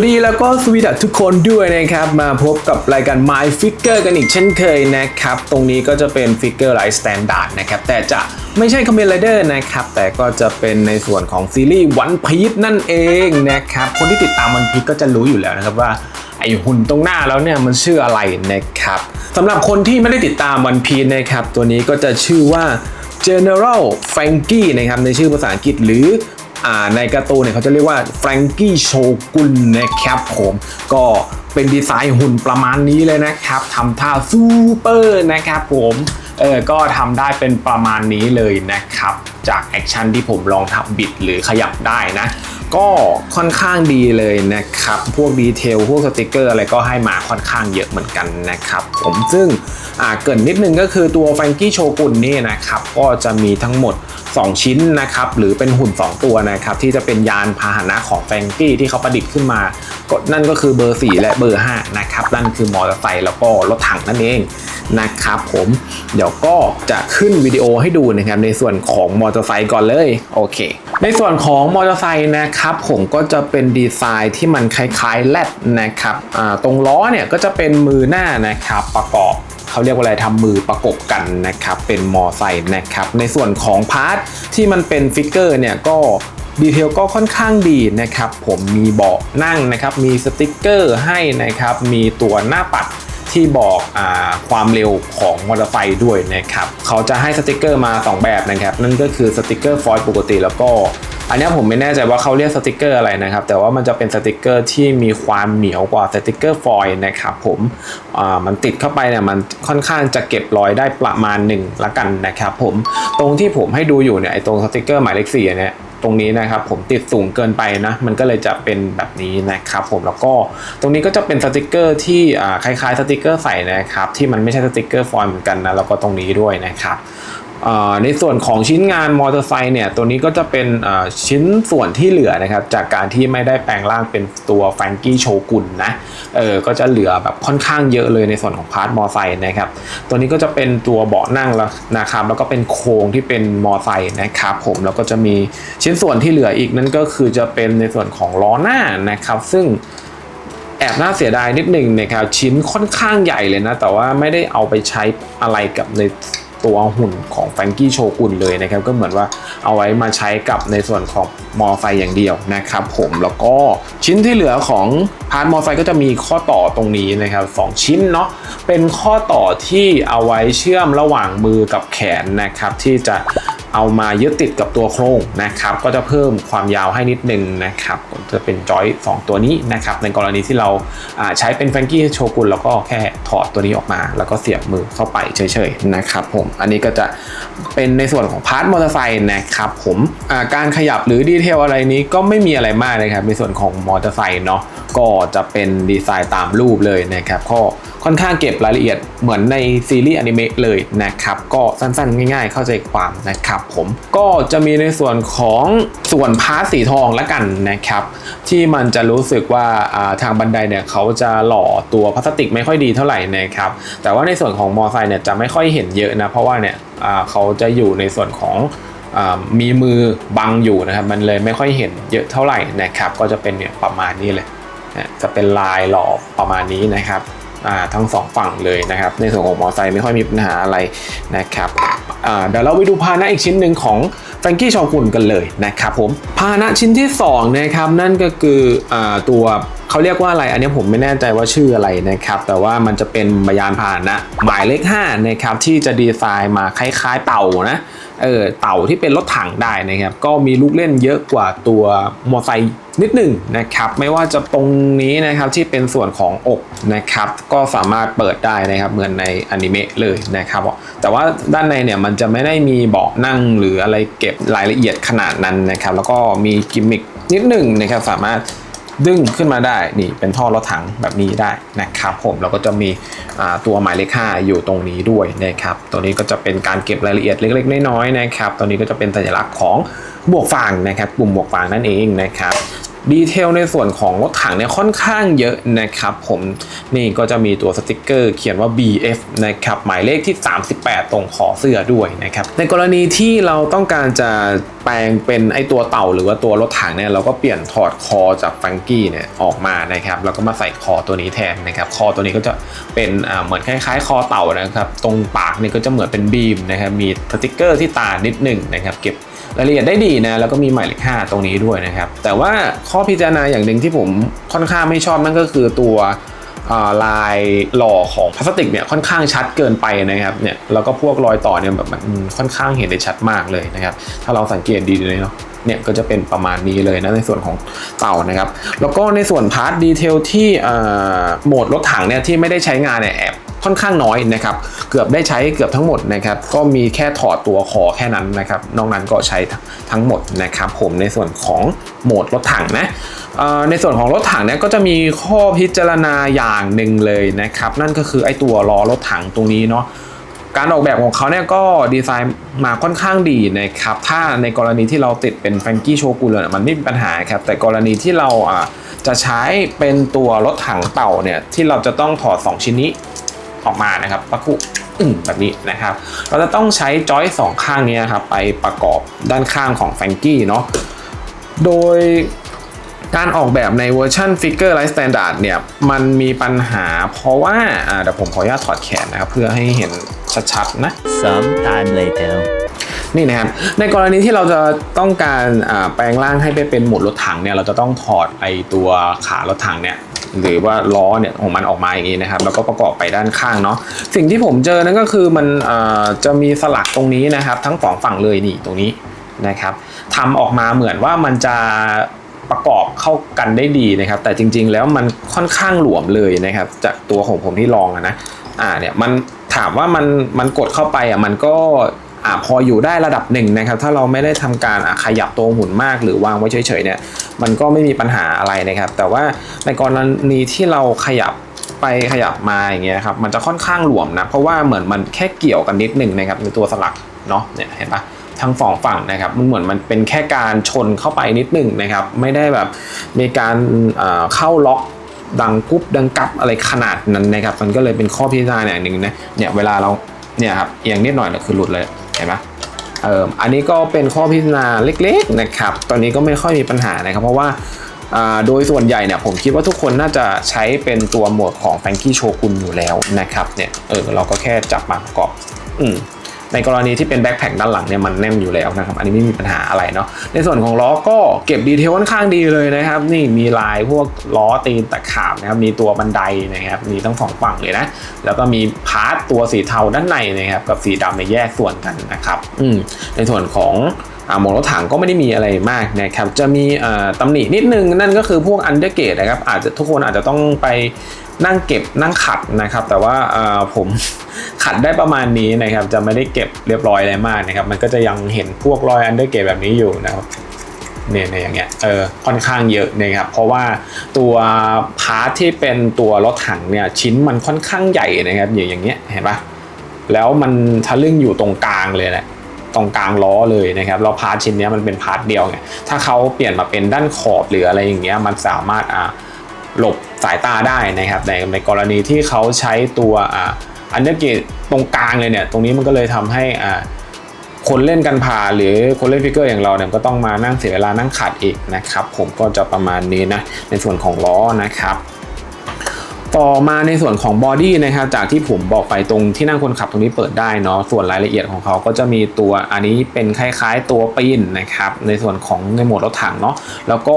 สวัสดีแล้วก็สวีดัสทุกคนด้วยนะครับ มาพบกับรายการ My Figure กันอีกเช่นเคยนะครับ ตรงนี้ก็จะเป็น Figure Light Standard นะครับ แต่จะไม่ใช่ Kamen Rider นะครับ แต่ก็จะเป็นในส่วนของซีรีส์ One Piece นั่นเองนะครับ คนที่ติดตาม One Piece ก็จะรู้อยู่แล้วนะครับว่าไอหุ่นตรงหน้าแล้วเนี่ยมันชื่ออะไรนะครับสำหรับคนที่ไม่ได้ติดตาม One Piece นะครับ ตัวนี้ก็จะชื่อว่า General Frankie นะครับในชื่อภาษาอังกฤษหรือ ในการ์ตูนเนี่ยเขาจะเรียกว่าแฟรงกี้โชกุนนะครับผมก็เป็นดีไซน์หุ่นประมาณนี้เลยนะครับทำท่าซูเปอร์นะครับผมเออก็ทำได้เป็นประมาณนี้เลยนะครับ จากแอคชั่นที่ผมลองทำบิดหรือขยับได้นะ ก็ค่อนข้างดีเลยนะครับ พวกดีเทลพวกสติกเกอร์อะไรก็ให้มาค่อนข้างเยอะเหมือนกันนะครับ ผมซึ่งอ่าเกินนิดนึงก็คือตัวแฟรงกี้โชกุนนี่นะครับ ก็จะมีทั้งหมด 2 ชิ้นนะครับหรือเป็นหุ่น 2 ตัวนะครับที่จะเป็นยานพาหนะของแฟรงกี้ที่เขาประดิษฐ์ขึ้นมาก็นั่นก็คือเบอร์ 4 และเบอร์ 5 นะครับ นั่นคือมอเตอร์ไซค์แล้วก็รถถังนั่นเองนะครับผมเดี๋ยวก็จะขึ้นวิดีโอให้ดูนะครับในส่วนของมอเตอร์ไซค์ก่อนเลยโอเค ในส่วนของมอเตอร์ไซค์นะครับผมก็จะเป็นดีไซน์ที่มันคล้ายๆแรดนะครับตรงล้อเนี่ยก็จะเป็นมือหน้านะครับประกอบ เขาเรียกว่าอะไรทำมือประกบกันนะครับเป็นมอไซค์นะครับในส่วนของพาร์ทที่มันเป็นฟิกเกอร์เนี่ยก็ดีเทลก็ค่อนข้างดีนะครับผมมีเบาะนั่งนะครับมีสติกเกอร์ให้นะครับมีตัวหน้าปัดที่บอกอความเร็วของมอเตอร์ไซค์ด้วยนะครับเขาจะให้สติกเกอร์มา 2 แบบนะครับ นั่นก็คือสติกเกอร์ฟอยล์ปกติแล้วก็ อันนี้ผมไม่แน่ใจว่าเขาเรียกสติกเกอร์อะไรนะครับ แต่ว่ามันจะเป็นสติกเกอร์ที่มีความเหนียวกว่าสติกเกอร์ฟอยล์นะครับผมอ่ามันติดเข้าไปเนี่ยมันค่อนข้างจะเก็บรอยได้ประมาณหนึ่งละกันนะครับผมตรงที่ผมให้ดูอยู่เนี่ยไอ้ตรงสติกเกอร์หมายเลขสี่เนี่ยตรงนี้นะครับผมติดสูงเกินไปนะมันก็เลยจะเป็นแบบนี้นะครับผมแล้วก็ตรงนี้ก็จะเป็นสติกเกอร์ที่คล้ายๆสติกเกอร์ใส่นะครับที่มันไม่ใช่สติกเกอร์ฟอยล์เหมือนกันนะแล้วก็ตรงนี้ด้วยนะครับ ในส่วนของชิ้นงานมอเตอร์ไซค์เนี่ยตัวนี้ก็จะเป็นชิ้นส่วนที่เหลือนะครับจากการที่ไม่ได้แปลงร่างเป็นตัวแฟรงกี้โชกุนนะเออก็จะเหลือแบบค่อนข้างเยอะเลยในส่วนของพาร์ทมอเตอร์ไซค์นะครับตัวนี้ก็จะเป็นตัวเบาะนั่งแล้วนะครับแล้วก็เป็นโครงที่เป็นมอเตอร์ไซค์นะครับผมแล้วก็จะมีชิ้นส่วนที่เหลืออีกนั่นก็คือจะเป็นในส่วนของล้อหน้านะครับซึ่งแอบน่าเสียดายนิดหนึ่งนะครับชิ้นค่อนข้างใหญ่เลยนะแต่ว่าไม่ได้เอาไปใช้อะไรกับใน ตัวหุ่นของแฟรงกี้โชกุนเลยนะครับ ก็เหมือนว่าเอาไว้มาใช้กับในส่วนของมอไซค์อย่างเดียวนะครับผมแล้วก็ชิ้นที่เหลือของพาร์ทมอไซค์ก็จะมีข้อต่อตรงนี้นะครับสองชิ้นเนาะเป็นข้อต่อที่เอาไว้เชื่อมระหว่างมือกับแขนนะครับที่จะ เอามายึดติดกับตัวโครงนะครับ ก็จะเพิ่มความยาวให้นิดนึงนะครับจะเป็นจอย2ตัวนี้นะครับ ในกรณีที่เราใช้เป็นแฟรงกี้โชกุนแล้วก็แค่ถอดตัวนี้ออกมา แล้วก็เสียบมือเข้าไปเฉยๆนะครับผมอันนี้ก็จะเป็นในส่วนของพาร์ทมอเตอร์ไซค์นะครับผมการขยับหรือดีเทลอะไรนี้ก็ไม่มีอะไรมากนะครับในส่วนของมอเตอร์ไซค์เนาะก็จะเป็นดีไซน์ตามรูปเลยนะครับก็ค่อนข้างเก็บรายละเอียดเหมือนในซีรีส์อนิเมะเลยนะครับ ก็สั้นๆ ง่ายๆ เข้าใจความนะครับผมก็จะมีในส่วนของส่วนพาร์ทสีทองละกันนะครับ ที่มันจะรู้สึกว่าทางบันไดเนี่ยเขาจะหล่อตัวพลาสติกไม่ค่อยดีเท่าไหร่นะครับแต่ว่าในส่วนของมอไซค์เนี่ยจะไม่ค่อยเห็นเยอะนะเพราะว่าเนี่ยเขาจะอยู่ในส่วนของมีมือบังอยู่นะครับ มันเลยไม่ค่อยเห็นเยอะเท่าไหร่นะครับ ก็จะเป็นเนี่ยประมาณนี้เลยจะเป็นลายหล่อประมาณนี้นะครับ ทั้งสองฝั่งเลยนะครับ ในส่วนของมอเตอร์ไซค์ไม่ค่อยมีปัญหาอะไรนะครับเดี๋ยวเราไปดูพาหนะอีกชิ้นหนึ่งของแฟรงกี้ชอกุนกันเลยนะครับผมพาหนะชิ้นที่สองนะครับนั่นก็คืออตัวเขาเรียกว่าอะไร อันนี้ผมไม่แน่ใจว่าชื่ออะไรนะครับ แต่ว่ามันจะเป็นยานพาหนะหมายเลข5นะครับที่จะดีไซน์มาคล้ายๆเต่านะเออเต่าที่เป็นรถถังได้นะครับ ก็มีลูกเล่นเยอะกว่าตัวมอไซค์นิดหนึ่งนะครับไม่ว่าจะตรงนี้นะครับที่เป็นส่วนของอกนะครับก็สามารถเปิดได้นะครับเหมือนในอนิเมะเลยนะครับแต่ว่าด้านในเนี่ยมันจะไม่ได้มีเบาะนั่งหรืออะไรเก็บรายละเอียดขนาดนั้นนะครับแล้วก็มีกิมมิคนิดหนึ่งนะครับสามารถ ดึงขึ้นมาได้นี่เป็นท่อรถถังแบบนี้ได้นะครับผมเราก็จะมีตัวหมายเลข่าอยู่ตรงนี้ด้วยนะครับตัวนี้ก็จะเป็นการเก็บรายละเอียดเล็กๆน้อยๆนะครับตัวนี้ก็จะเป็นสัญลักษณ์ของบวกฟางนะครับ ปุ่มบวกฟางนั่นเองนะครับ ดีเทลในส่วนของรถถังเนี่ยค่อนข้างเยอะนะครับผมนี่ก็จะมีตัวสติกเกอร์เขียนว่า BF นะครับหมายเลขที่ 38 ตรงขอเสื้อด้วยนะครับในกรณีที่เราต้องการจะแปลงเป็นไอตัวเต่าหรือว่าตัวรถถังเนี่ยเราก็เปลี่ยนถอดคอจากฟังกี้เนี่ยออกมานะครับแล้วก็มาใส่คอตัวนี้แทนนะครับคอตัวนี้ก็จะเป็นเหมือนคล้ายๆ คอเต่านะครับตรงปากเนี่ยก็จะเหมือนเป็นบีมนะครับมีสติกเกอร์ที่ตานิดหนึ่งนะครับเก็บ รายละเอียดได้ดีนะแล้วก็มีหมายเลข5ตรงนี้ด้วยนะครับ แต่ว่าข้อพิจารณาอย่างหนึ่งที่ผมค่อนข้างไม่ชอบนั่นก็คือตัวลายหล่อของพลาสติกเนี่ยค่อนข้างชัดเกินไปนะครับเนี่ยแล้วก็พวกรอยต่อเนี่ยแบบมันค่อนข้างเห็นได้ชัดมากเลยนะครับ ถ้าเราสังเกตดีเลยเนาะเนี่ยก็จะเป็นประมาณนี้เลยนะในส่วนของเต่านะครับ แล้วก็ในส่วนพาร์ทดีเทลที่โหมดรถถังเนี่ยที่ไม่ได้ใช้งานเนี่ยแอบ ค่อนข้างน้อยนะครับ เกือบได้ใช้เกือบทั้งหมดนะครับ ก็มีแค่ถอดตัวคอแค่นั้นนะครับ นอกนั้นก็ใช้ทั้งหมดนะครับผมในส่วนของโหมดรถถังนะในส่วนของรถถังเนี่ยก็จะมีข้อพิจารณาอย่างหนึ่งเลยนะครับ นั่นก็คือไอตัวล้อรถถังตรงนี้เนาะการออกแบบของเขาเนี่ยก็ดีไซน์มาค่อนข้างดีนะครับ ถ้าในกรณีที่เราติดเป็นแฟรงกี้โชกุนเลยมันไม่มีปัญหาครับ แต่กรณีที่เราอะจะใช้เป็นตัวรถถังเต่าเนี่ยที่เราจะต้องถอด 2 ชิ้นนี้ ออกมานะครับปะคุอึ้งแบบนี้นะครับ เราจะต้องใช้จอยสองข้างนี้ครับไปประกอบด้านข้างของแฟรงกี้เนาะโดยการออกแบบในเวอร์ชัน Figure Light Standard เนี่ย มันมีปัญหาเพราะว่าอ่าเดี๋ยวผมขออนุญาตถอดแขนนะครับ เพื่อให้เห็นชัดๆนะ Some time later. นี่นะครับในกรณีที่เราจะต้องการอ่าแปลงร่างให้ไปเป็นโหมดรถถังเนี่ย เราจะต้องถอดไอตัวขารถถังเนี่ย หรือว่าล้อเนี่ยของมันออกมาอย่างนี้นะครับ แล้วก็ประกอบไปด้านข้างเนาะสิ่งที่ผมเจอนั่นก็คือมันจะมีสลักตรงนี้นะครับ ทั้งสองฝั่งเลยนี่ตรงนี้นะครับทำออกมาเหมือนว่ามันจะประกอบเข้ากันได้ดีนะครับ แต่จริง ๆ แล้วมันค่อนข้างหลวมเลยนะครับ จากตัวของผมที่ลองนะอ่าเนี่ยมันถามว่ามันมันกดเข้าไปอะมันก็อ่าพออยู่ได้ระดับหนึ่งนะครับ ถ้าเราไม่ได้ทำการขยับตัวหุ่นมากหรือวางไว้เฉยๆเนี่ย มันก็ไม่มีปัญหาอะไรนะครับ แต่ว่าในกรณีที่เราขยับไปขยับมาอย่างเงี้ยครับมันจะค่อนข้างหลวมนะ เพราะว่าเหมือนมันแค่เกี่ยวกันนิดหนึ่งนะครับในตัวสลักเนาะเนี่ยเห็นปะทั้งสองฝั่งนะครับมันเหมือนมันเป็นแค่การชนเข้าไปนิดหนึ่งนะครับ ไม่ได้แบบมีการเข้าล็อกดังกุ๊บดังกับอะไรขนาดนั้นนะครับ มันก็เลยเป็นข้อพิจารณาอย่างหนึ่งนะเนี่ยเวลาเราเนี่ยครับเอียงนิดหน่อยเนี่ยคือหลุดเลยเห็นไหม อออันนี้ก็เป็นข้อพิจารณาเล็กๆนะครับ ตอนนี้ก็ไม่ค่อยมีปัญหานะครับ เพราะว่าโดยส่วนใหญ่เนี่ยผมคิดว่าทุกคนน่าจะใช้เป็นตัวหมวดของแฟงกี้โชกุนอยู่แล้วนะครับเนี่ยเออเราก็แค่จับมาประกอบ อืม ในกรณีที่เป็นแบ็คแพคด้านหลังเนี่ยมันแน่นอยู่แล้วนะครับ อันนี้ไม่มีปัญหาอะไรเนาะ ในส่วนของล้อก็เก็บดีเทลค่อนข้างดีเลยนะครับ นี่มีลายพวกล้อตีนตะขาบนะครับ มีตัวบันไดนะครับ มีทั้งสองฝั่งเลยนะ แล้วก็มีพาร์ทตัวสีเทาด้านในนะครับ กับสีดำในแยกส่วนกันนะครับ อืม ในส่วนของอ่าโมดรถถังก็ไม่ได้มีอะไรมากนะครับ จะมีอ่าตำหนินิดนึงนั่นก็คือพวกอันเดอร์เกตนะครับ อาจจะทุกคนอาจจะต้องไป นั่งเก็บนั่งขัดนะครับ แต่ว่าผมขัดได้ประมาณนี้นะครับ จะไม่ได้เก็บเรียบร้อยอะไรมากนะครับ มันก็จะยังเห็นพวกรอยอันเดอร์เกตแบบนี้อยู่นะครับเนี่ยเนี่ยอย่างเงี้ยเออค่อนข้างเยอะนะครับเพราะว่าตัวพาร์ทที่เป็นตัวรถถังเนี่ยชิ้นมันค่อนข้างใหญ่นะครับอย่างอย่างเงี้ยเห็นปะแล้วมันทะลึ่งอยู่ตรงกลางเลยแหละตรงกลางล้อเลยนะครับแล้วพาร์ทชิ้นเนี้ยมันเป็นพาร์ทเดียวไงถ้าเขาเปลี่ยนมาเป็นด้านขอบหรืออะไรอย่างเงี้ยมันสามารถอ่า หลบสายตาได้นะครับในในกรณีที่เขาใช้ตัวอ่าอันเดอร์เกตตรงกลางเลยเนี่ย ตรงนี้มันก็เลยทำให้อ่าคนเล่นกันผ่าหรือคนเล่นฟิกเกอร์อย่างเราเนี่ยก็ต้องมานั่งเสียเวลานั่งขัดอีกนะครับ ผมก็จะประมาณนี้นะในส่วนของล้อนะครับ ต่อมาในส่วนของบอดี้นะครับจากที่ผมบอกไปตรงที่นั่งคนขับตรงนี้เปิดได้เนาะส่วนรายละเอียดของเขาก็จะมีตัวอันนี้เป็นคล้ายๆ ตัวปีนนะครับในส่วนของในโหมดรถถังเนาะแล้วก็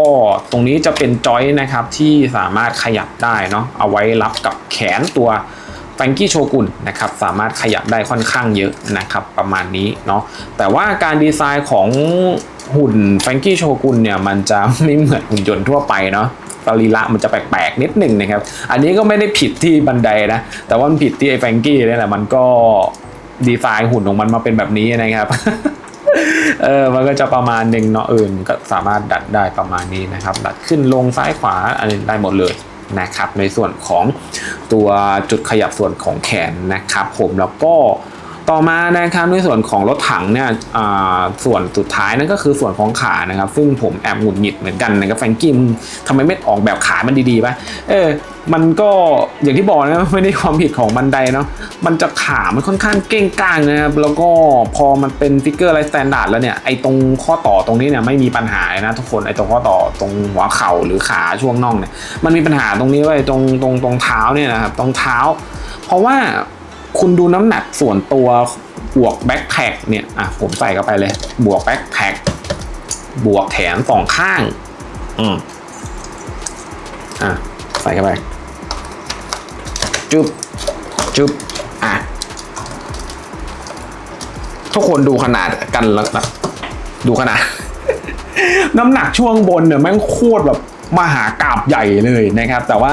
ตรงนี้จะเป็นจอยนะครับที่สามารถขยับได้เนาะเอาไว้รับกับแขนตัวแฟงกี้โชกุนนะครับสามารถขยับได้ค่อนข้างเยอะนะครับประมาณนี้เนาะแต่ว่าการดีไซน์ของหุ่นแฟงกี้โชกุนเนี่ยมันจะไม่เหมือนหุ่นยนต์ทั่วไปเนาะ ตรีละมันจะแปลกๆนิดหนึ่งนะครับ อันนี้ก็ไม่ได้ผิดที่บันไดนะ แต่ว่ามันผิดที่ไอ้แฟงกี้นี่แหละ มันก็ดีไซน์หุ่นของมันมาเป็นแบบนี้นะครับ เออ มันก็จะประมาณหนึ่งเนาะออมันก็สามารถดัดได้ประมาณนี้นะครับ ดัดขึ้นลงซ้ายขวาอันนี้ได้หมดเลยนะครับ ในส่วนของตัวจุดขยับส่วนของแขนนะครับ ผมแล้วก็ ต่อมานะครับในส่วนของรถถังเนี่ยส่วนสุดท้ายนั่นก็คือส่วนของขานะครับ ซึ่งผมแอบหงุดหงิดเหมือนกันนะครับแฟงกี้มึงทำไมไม่ออกแบบขามันดีๆปะเออมันก็อย่างที่บอกนะไม่ได้ความผิดของบันไดเนาะมันจะขามันค่อนข้างเก้งก้างนะครับแล้วก็พอมันเป็นฟิกเกอร์ไรสแตนดาร์ดแล้วเนี่ยไอตรงข้อต่อตรงนี้เนี่ยไม่มีปัญหานะทุกคนไอตรงข้อต่อตรงหัวเข่าหรือขาช่วงน่องเนี่ยมันมีปัญหาตรงนี้ไว้ตรงตรงตรงเท้าเนี่ยนะครับตรงเท้า เพราะว่า คุณดูน้ำหนักส่วนตัวบวกแบ็คแพ็คเนี่ยอะผมใส่เข้าไปเลย บวกแบ็คแพ็คบวกแขนสองข้าง อืมอะใส่เข้าไปจุ๊บจุ๊บอะทุกคนดูขนาดกันแล้วนะดูขนาด น้ำหนักช่วงบนเนี่ยแม่งโคตรแบบมหากราบใหญ่เลยนะครับ แต่ว่า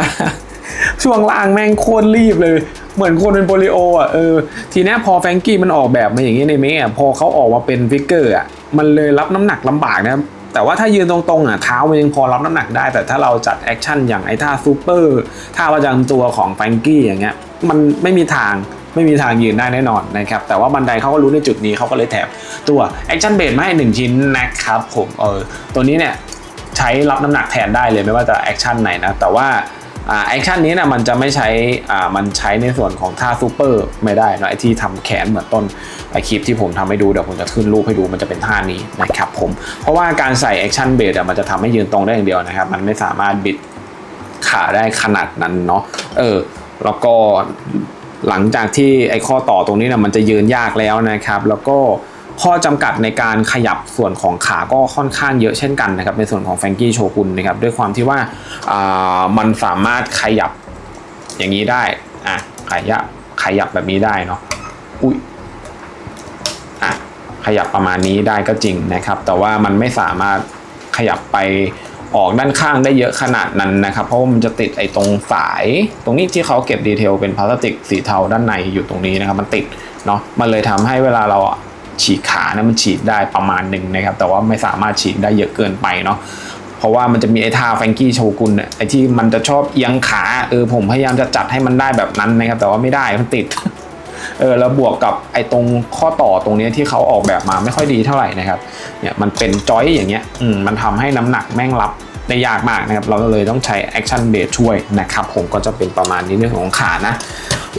ช่วงล่างแม่งโคตรรีบเลย เหมือนคนเป็นโปลิโออะเออทีนี้พอแฟงกี้มันออกแบบมาอย่างนี้ในเมะอะพอเขาออกมาเป็นฟิกเกอร์อะมันเลยรับน้ำหนักลำบากนะแต่ว่าถ้ายืนตรงๆอะเท้ามันยังพอรับน้ำหนักได้ แต่ถ้าเราจัดแอคชั่นอย่างไอ้ท่าซูเปอร์ท่าประจำตัวของแฟงกี้อย่างเงี้ยมันไม่มีทางไม่มีทางยืนได้แน่นอนนะครับ แต่ว่าบันไดเขาก็รู้ในจุดนี้เขาก็เลยแถมตัวแอคชั่นเบสมาให้หนึ่งชิ้นนะครับผมเออตัวนี้เนี่ยใช้รับน้ำหนักแทนได้เลยไม่ว่าจะแอคชั่นไหนนะแต่ว่า แอคชั่นนี้นะมันจะไม่ใช้อ่ามันใช้ในส่วนของท่าซูเปอร์ไม่ได้นะไอที่ทำแขนเหมือนต้นไอคลิปที่ผมทำให้ดูเดี๋ยวผมจะขึ้นรูปให้ดูมันจะเป็นท่านี้นะครับผมเพราะว่าการใส่แอคชั่นเบสมันจะทำให้ยืนตรงได้อย่างเดียวนะครับ มันไม่สามารถบิดขาได้ขนาดนั้นเนาะเออแล้วก็หลังจากที่ไอข้อต่อตรงนี้นะมันจะยืนยากแล้วนะครับ แล้วก็ ข้อจำกัดในการขยับส่วนของขาก็ค่อนข้างเยอะเช่นกันนะครับในส่วนของแฟงกี้โชกุนนะครับด้วยความที่ว่ามันสามารถขยับอย่างนี้ได้อะขยับขยับแบบนี้ได้เนาะอุ้ยอะขยับประมาณนี้ได้ก็จริงนะครับ แต่ว่ามันไม่สามารถขยับไปออกด้านข้างได้เยอะขนาดนั้นนะครับ เพราะว่ามันจะติดไอ้ตรงสาย ตรงนี้ที่เขาเก็บดีเทลเป็นพลาสติกสีเทาด้านในอยู่ตรงนี้นะครับ มันติดเนาะมันเลยทำให้เวลาเรา ฉีกขานะมันฉีกได้ประมาณหนึ่งนะครับ แต่ว่าไม่สามารถฉีกได้เยอะเกินไปเนาะเพราะว่ามันจะมีไอ้ท่าแฟงกี้โชกุนเนี่ยไอ้ที่มันจะชอบเอียงขาเออผมพยายามจะจัดให้มันได้แบบนั้นนะครับ แต่ว่าไม่ได้มันติดเออแล้วบวกกับไอ้ตรงข้อต่อตรงนี้ที่เขาออกแบบมาไม่ค่อยดีเท่าไหร่นะครับเนี่ยมันเป็นจอยอย่างเงี้ยอืมมันทำให้น้ำหนักแม่งรับได้ยากมากนะครับ เราก็เลยต้องใช้แอคชั่นเบสช่วยนะครับ ผมก็จะเป็นประมาณนี้เรื่องของขานะ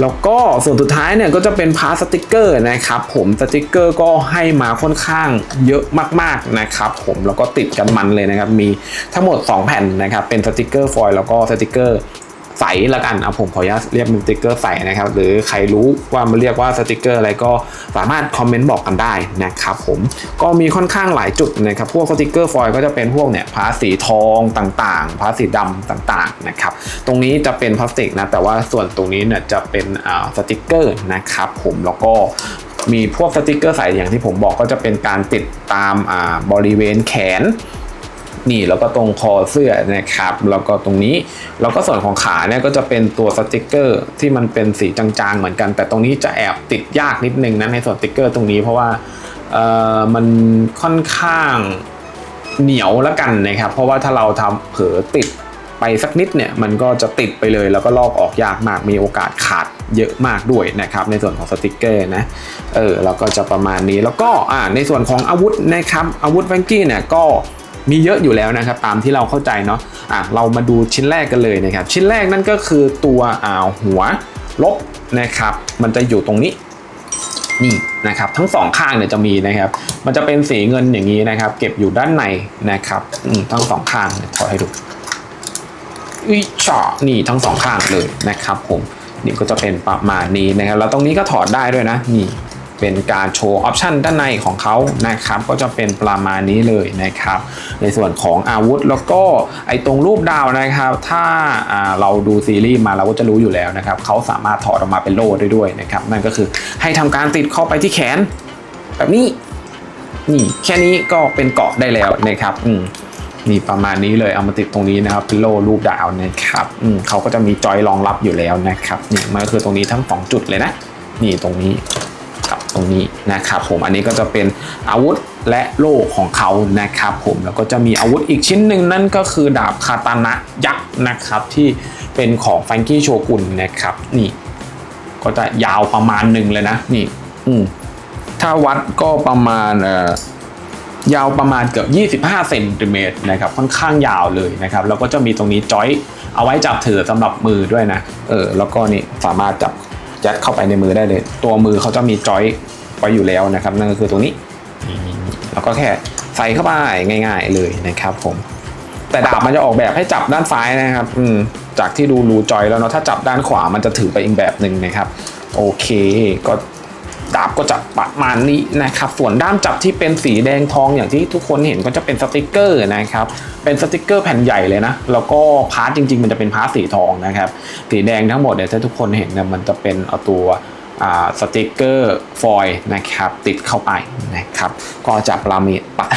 แล้วก็ส่วนสุดท้ายเนี่ยก็จะเป็นพาร์ทสติกเกอร์นะครับผมสติกเกอร์ก็ให้มาค่อนข้างเยอะมากๆนะครับผมแล้วก็ติดกันมันเลยนะครับมีทั้งหมด 2 แผ่นนะครับเป็นสติกเกอร์ฟอยล์แล้วก็สติกเกอร์ ใสละกันเอาผมขออนุญาตเรียกเป็นสติกเกอร์ใสนะครับ หรือใครรู้ว่ามันเรียกว่าสติกเกอร์อะไรก็สามารถคอมเมนต์บอกกันได้นะครับผมก็มีค่อนข้างหลายจุดนะครับพวกสติกเกอร์ฟอยล์ก็จะเป็นพวกเนี่ยพลาสสีทองต่างๆพลาสสีดำต่างๆนะครับตรงนี้จะเป็นพลาสติกนะแต่ว่าส่วนตรงนี้เนี่ยจะเป็นสติกเกอร์นะครับผมแล้วก็มีพวกสติกเกอร์ใสอย่างที่ผมบอกก็จะเป็นการติดตามบริเวณแขน นี่แล้วก็ตรงคอเสื้อนะครับแล้วก็ตรงนี้แล้วก็ส่วนของขาเนี่ยก็จะเป็นตัวสติกเกอร์ที่มันเป็นสีจางๆเหมือนกัน แต่ตรงนี้จะแอบติดยากนิดนึงนะในส่วนสติกเกอร์ตรงนี้เพราะว่าเอ่อมันค่อนข้างเหนียวแล้วกันนะครับ เพราะว่าถ้าเราทำเผลอติดไปสักนิดเนี่ยมันก็จะติดไปเลยแล้วก็ลอกออกยากมากมีโอกาสขาดเยอะมากด้วยนะครับ ในส่วนของสติกเกอร์นะเออแล้วก็จะประมาณนี้แล้วก็อ่าในส่วนของอาวุธนะครับอาวุธแฟงกี้เนี่ยก็ มีเยอะอยู่แล้วนะครับตามที่เราเข้าใจเนาะอะเรามาดูชิ้นแรกกันเลยนะครับ ชิ้นแรกนั่นก็คือตัวอ่าหัวลบนะครับ มันจะอยู่ตรงนี้นี่นะครับทั้งสองข้างเนี่ยจะมีนะครับ มันจะเป็นสีเงินอย่างนี้นะครับ เก็บอยู่ด้านในนะครับอืมทั้งสองข้างถอดให้ดูอุ้ยชอนี่ทั้งสองข้างเลยนะครับผมนี่ก็จะเป็นประมาณนี้นะครับ แล้วตรงนี้ก็ถอดได้ด้วยนะนี่ เป็นการโชว์ออปชันด้านในของเขานะครับก็จะเป็นประมาณนี้เลยนะครับ ในส่วนของอาวุธแล้วก็ไอตรงรูปดาวนะครับ ถ้าเราดูซีรีส์มาเราก็จะรู้อยู่แล้วนะครับเขาสามารถถอดออกมาเป็นโล่ได้ด้วยนะครับ นั่นก็คือให้ทำการติดเข้าไปที่แขน แบบนี้นี่แค่นี้ก็เป็นเกาะได้แล้วนะครับอืมนี่ประมาณนี้เลยเอามาติดตรงนี้นะครับเป็นโล่รูปดาวนะครับอืมเขาก็จะมีจอยรองรับอยู่แล้วนะครับนี่มันก็คือตรงนี้ทั้งสองจุดเลยนะ นี่ตรงนี้ กับตรงนี้นะครับผมอันนี้ก็จะเป็นอาวุธและโล่ของเขานะครับผมแล้วก็จะมีอาวุธอีกชิ้นหนึ่งนั่นก็คือดาบคาตานะยักษ์นะครับที่เป็นของแฟรงกี้โชกุนนะครับนี่ก็จะยาวประมาณหนึ่งเลยนะนี่อืมถ้าวัดก็ประมาณเอ่อยาวประมาณเกือบ 25 เซนติเมตรนะครับค่อนข้างยาวเลยนะครับแล้วก็จะมีตรงนี้จอยเอาไว้จับถือสำหรับมือด้วยนะเออแล้วก็นี่สามารถจับ ยัดเข้าไปในมือได้เลย ตัวมือเขาจะมีจอยไว้อยู่แล้วนะครับ นั่นก็คือตรงนี้แล้วก็แค่ใส่เข้าไปง่าย ๆ เลยนะครับ ผม แต่ดาบมันจะออกแบบให้จับด้านซ้ายนะครับ อืมจากที่ดูรูจอยแล้วเนาะถ้าจับด้านขวามันจะถือไปอีกแบบหนึ่งนะครับ โอเค ก็ ดาบก็จะประมาณนี้นะครับส่วนด้ามจับที่เป็นสีแดงทองอย่างที่ทุกคนเห็นก็จะเป็นสติกเกอร์นะครับเป็นสติกเกอร์แผ่นใหญ่เลยนะแล้วก็พาร์ทจริง ๆ มันจะเป็นพาร์ทสีทองนะครับสีแดงทั้งหมดเนี่ยถ้าทุกคนเห็นเนี่ยมันจะเป็นเอาตัวสติกเกอร์ฟอยล์นะครับติดเข้าไปนะครับก็จะประมาณปะ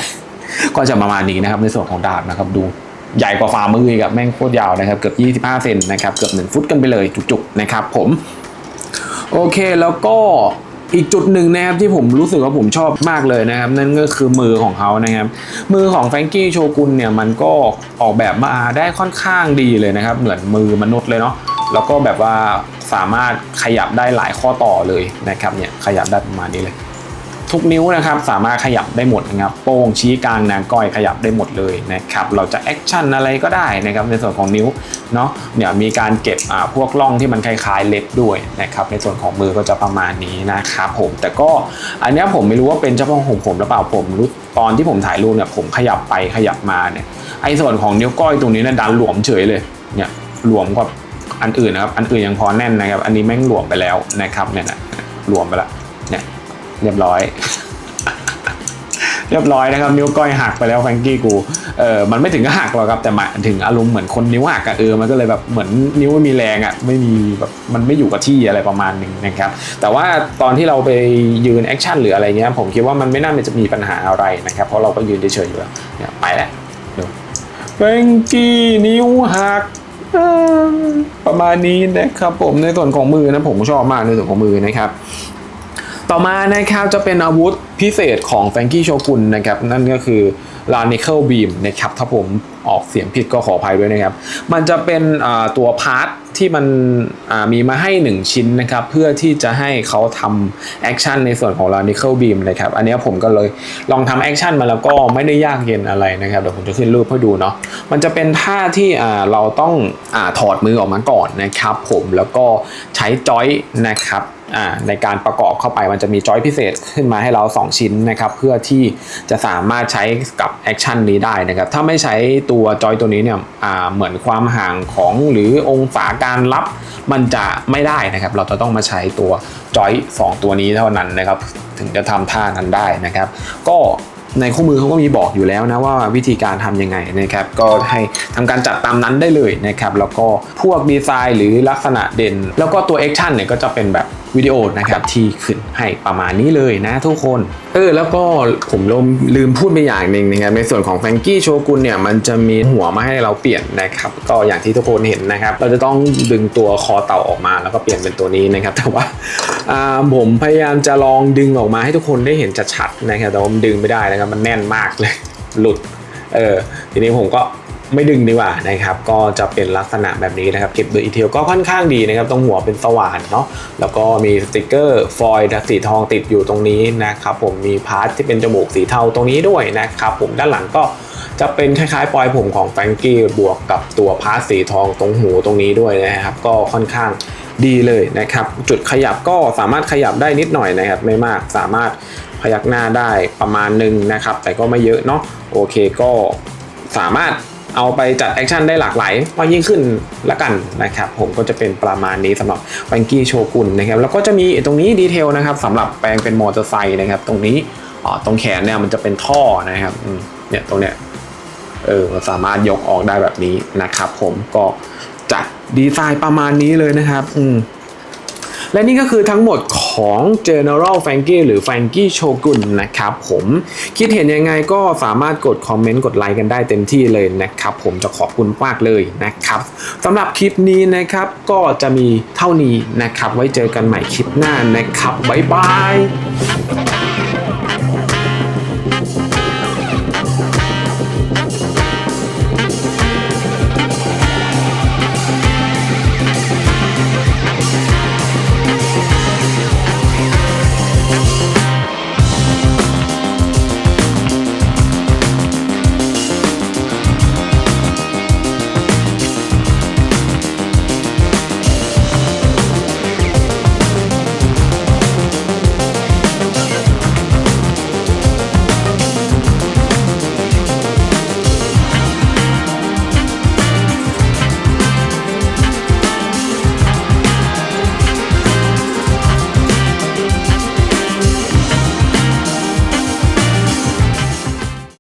ก็จะประมาณนี้นะครับในส่วนของดาบนะครับดูใหญ่กว่าฝ่ามือกอะแม่งโคตรยาวนะครับเกือบ 25 เซนนะครับเกือบ 1 ฟุตกันไปเลยจุกๆนะครับผม โอเคแล้วก็ อีกจุดหนึ่งนะครับที่ผมรู้สึกว่าผมชอบมากเลยนะครับ นั่นก็คือมือของเขานะครับ มือของแฟรงกี้โชกุนเนี่ยมันก็ออกแบบมาได้ค่อนข้างดีเลยนะครับ เหมือนมือมนุษย์เลยเนาะแล้วก็แบบว่าสามารถขยับได้หลายข้อต่อเลยนะครับเนี่ยขยับได้ประมาณนี้เลย ทุกนิ้วนะครับสามารถขยับได้หมดนะครับโป้งชี้กลางนางก้อยขยับได้หมดเลยนะครับเราจะแอคชั่นอะไรก็ได้นะครับในส่วนของนิ้วเนาะเนี่ยมีการเก็บอ่าพวกร่องที่มันคล้ายๆเล็บด้วยนะครับในส่วนของมือก็จะประมาณนี้นะครับผมแต่ก็อันนี้ผมไม่รู้ว่าเป็นเฉพาะของผมหรือเปล่าผมรู้ตอนที่ผมถ่ายรูปเนี่ยผมขยับไปขยับมาเนี่ยไอ้ส่วนของนิ้วก้อยตรงนี้เนี่ยดันหลวมเฉยเลยเนี่ยหลวมกว่าอันอื่นนะครับอันอื่นยังพอแน่นนะครับ อันนี้แม่งหลวมไปแล้วนะครับเนี่ยนะหลวมไปละเนี่ย เรียบร้อย เรียบร้อยนะครับ นิ้วก้อยหักไปแล้วแฟงกี้กูเออมันไม่ถึงกับหักหรอกครับแต่หมายถึงอารมณ์เหมือนคนนิ้วหักอะเออมันก็เลยแบบเหมือนนิ้วไม่มีแรงอะไม่มีแบบมันไม่อยู่กับที่อะไรประมาณหนึ่งนะครับ แต่ว่าตอนที่เราไปยืนแอคชั่นหรืออะไรเงี้ยผมคิดว่ามันไม่น่าจะมีปัญหาอะไรนะครับ เพราะเราก็ยืนเฉยๆอยู่แล้วเนี่ยไปแล้วดูแฟงกี้นิ้วหักประมาณนี้นะครับผมในส่วนของมือนะผมชอบมากในส่วนของมือนะครับ ต่อมานะครับจะเป็นอาวุธพิเศษของแฟงกี้โชกุนนะครับนั่นก็คือ l a n i c l e Beam นะครับถ้าผมออกเสียงผิดก็ขออภัยด้วยนะครับ มันจะเป็นตัวพาร์ทที่มันมีมาให้ 1 ชิ้นนะครับ เพื่อที่จะให้เขาทำแอคชั่นในส่วนของ l a n i c l e Beam นะครับ อันนี้ผมก็เลยลองทำแอคชั่นมาแล้วก็ไม่ได้ยากเย็นอะไรนะครับ เดี๋ยวผมจะขึ้นรูปให้ดูเนาะมันจะเป็นท่าที่เราต้องอถอดมือออกมาก่อนนะครับ ผมแล้วก็ใช้จอยนะครับ ในการประกอบเข้าไปมันจะมีจอยพิเศษขึ้นมาให้เรา 2 ชิ้นนะครับ เพื่อที่จะสามารถใช้กับแอคชั่นนี้ได้นะครับ ถ้าไม่ใช้ตัวจอยตัวนี้เนี่ยเหมือนความห่างของหรือองศาการรับมันจะไม่ได้นะครับ เราจะต้องมาใช้ตัวจอย 2 ตัวนี้เท่านั้นนะครับ ถึงจะทำท่านั้นได้นะครับ ก็ในคู่มือเขาก็มีบอกอยู่แล้วนะว่าวิธีการทำยังไงนะครับ ก็ให้ทำการจัดตามนั้นได้เลยนะครับ แล้วก็พวกดีไซน์หรือลักษณะเด่น แล้วก็ตัวแอคชั่นเนี่ยก็จะเป็นแบบ วิดีโอนะครับที่ขึ้นให้ประมาณนี้เลยนะทุกคน เออแล้วก็ผมลืมลืมพูดไปอย่างหนึ่งนะครับในส่วนของแฟงกี้โชกุนเนี่ยมันจะมีหัวมาให้เราเปลี่ยนนะครับก็อย่างที่ทุกคนเห็นนะครับ เราจะต้องดึงตัวคอเต่าออกมา แล้วก็เปลี่ยนเป็นตัวนี้นะครับ แต่ว่าอ่าผมพยายามจะลองดึงออกมาให้ทุกคนได้เห็นชัดๆนะครับแต่ว่ามันดึงไม่ได้นะครับมันแน่นมากเลยหลุดเออทีนี้ผมก็ ไม่ดึงดีกว่านะครับ ก็จะเป็นลักษณะแบบนี้นะครับเก็บโดยอีเทลก็ค่อนข้างดีนะครับ ตรงหัวเป็นสว่านเนาะแล้วก็มีสติกเกอร์ฟอยล์สีทองติดอยู่ตรงนี้นะครับผมมีพาร์ทที่เป็นจมูกสีเทาตรงนี้ด้วยนะครับผมด้านหลังก็จะเป็นคล้ายๆปลอยผมของแฟรงกี้บวกกับตัวพาร์ทสีทองตรงหูตรงนี้ด้วยนะครับ ก็ค่อนข้างดีเลยนะครับ จุดขยับก็สามารถขยับได้นิดหน่อยนะครับ ไม่มากสามารถพยักหน้าได้ประมาณหนึ่งนะครับ แต่ก็ไม่เยอะเนาะโอเคก็สามารถ เอาไปจัดแอคชั่นได้หลากหลายมากยิ่งขึ้นละกันนะครับผมก็จะเป็นประมาณนี้สำหรับแฟงกี้โชกุนนะครับแล้วก็จะมีตรงนี้ดีเทลนะครับสำหรับแปลงเป็นมอเตอร์ไซค์นะครับตรงนี้อ๋อตรงแขนเนี่ยมันจะเป็นท่อนะครับเนี่ยตรงเนี้ยเออสามารถยกออกได้แบบนี้นะครับผมก็จัดดีไซน์ประมาณนี้เลยนะครับ อืม และนี่ก็คือทั้งหมดของ General f r a n k i หรือ f r a n k i e Shogun นะครับผมคิดเห็นยังไงก็สามารถกดคอมเมนต์กดไลค์กันได้เต็มที่เลยนะครับผมจะขอบคุณมากเลยนะครับสำหรับคลิปนี้นะครับก็จะมีเท่านี้นะครับไว้เจอกันใหม่คลิปหน้านะครับบ๊ายบาย